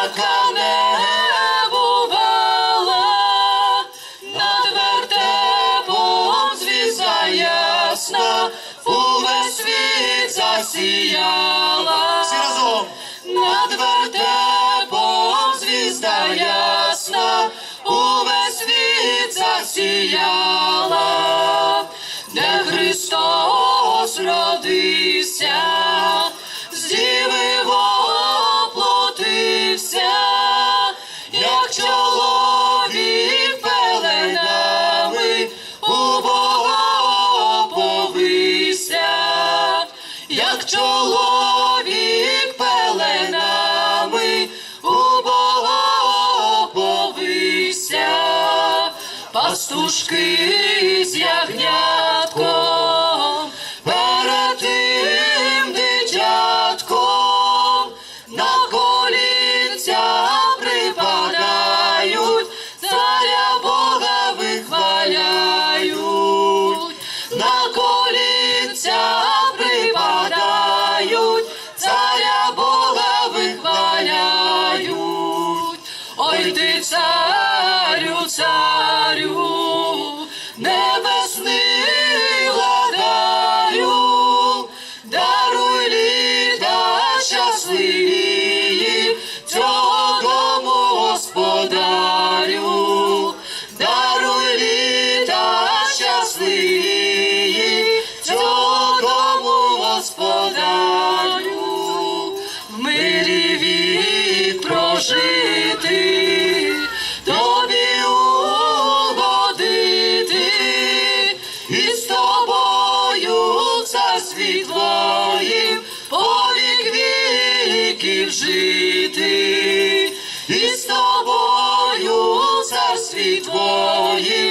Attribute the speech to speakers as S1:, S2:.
S1: така не бувала, над вертепом звізда ясна, увесь світ засіяла,
S2: Всі разом.
S1: над вертепом звізда ясна, увесь світ засіяла, де Христос родився. Як чоловік пеленами у Бога оповився, як чоловік пеленами у Бога оповився, пастушки з ягнятком, to. Царстві твоїм повік віків жити, і з тобою у царстві твоїм